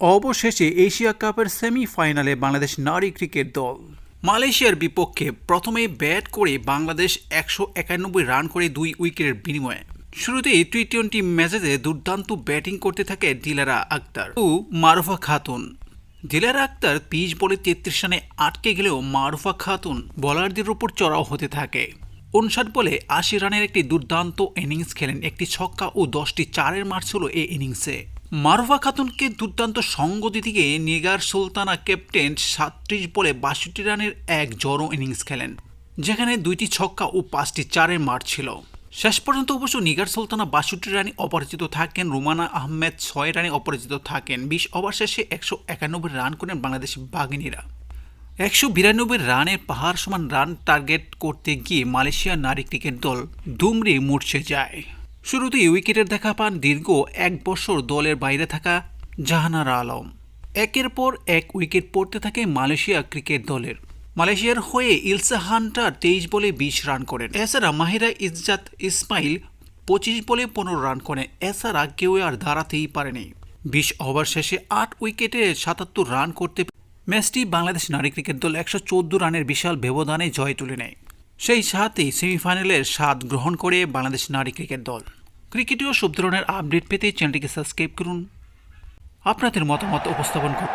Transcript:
অবশেষে এশিয়া কাপের সেমিফাইনালে বাংলাদেশ নারী ক্রিকেট দল। মালয়েশিয়ার বিপক্ষে প্রথমে ব্যাট করে বাংলাদেশ একশো একানব্বই রান করে দুই উইকেটের বিনিময়ে। শুরুতেই টি টোয়েন্টি ম্যাচেতে দুর্দান্ত ব্যাটিং করতে থাকে দিলারা আক্তার ও মারুফা খাতুন। দিলারা আক্তার পিচ বলে তেত্রিশ রানে আটকে গেলেও মারুফা খাতুন বলারদের উপর চড়াও হতে থাকে। উনষাট বলে আশি রানের একটি দুর্দান্ত ইনিংস খেলেন, একটি ছক্কা ও দশটি চারের মার ছিল এই ইনিংসে। মারুফা খাতুনকে দুর্দান্ত সঙ্গ গিয়ে নিগার সুলতানা ক্যাপ্টেন সাতত্রিশ বলে বাষট্টি রানের এক জড়ো ইনিংস খেলেন, যেখানে দুইটি ছক্কা ও পাঁচটি চারের মার ছিল। শেষ পর্যন্ত অবশ্য নিগার সুলতানা বাষট্টি রানে অপরাজিত থাকেন, রুমানা আহমেদ ছয় রানে অপরাজিত থাকেন। বিশ ওভার শেষে একশো একানব্বই রান করেন বাংলাদেশ বাঘিনীরা। একশো বিরানব্বই রানের পাহাড় সমান রান টার্গেট করতে গিয়ে মালয়েশিয়ার নারী ক্রিকেট দল দুমড়ে মূর্ছে যায়। শুরুতেই উইকেটের দেখা পান দীর্ঘ এক বছর দলের বাইরে থাকা জাহানারা আলম। একের পর এক উইকেট পড়তে থাকে মালয়েশিয়া ক্রিকেট দলের। মালয়েশিয়ার হয়ে ইলসা হান্টার তেইশ বলে বিশ রান করেন। এছাড়া মাহিরা ইজ্জাত ইসমাইল পঁচিশ বলে পনেরো রান করেন। এছাড়া কেউ আর দাঁড়াতেই পারেনি। বিশ ওভার শেষে আট উইকেটে সাতাত্তর রান করতে ম্যাচটি বাংলাদেশ নারী ক্রিকেট দল একশো চোদ্দ রানের বিশাল ব্যবধানে জয় তুলে নেয়। সেই সাথেই সেমিফাইনালের স্বাদ গ্রহণ করে বাংলাদেশ নারী ক্রিকেট দল। ক্রিকেটেও সব ধরনের আপডেট পেতে চ্যানেলটিকে সাবস্ক্রাইব করুন। আপনাদের মতামত উপস্থাপন করুন।